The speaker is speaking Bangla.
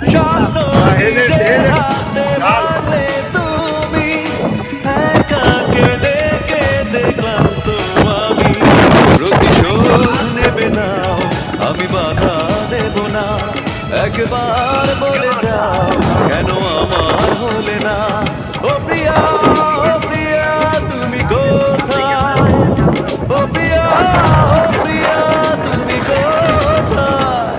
আমি। বাধা দেব না। একবার বলে যাও কেন আমার হলে না? ও প্রিয়া ও প্রিয়া তুমি কোথায়? ও প্রিয়া ও প্রিয়া তুমি কোথায়?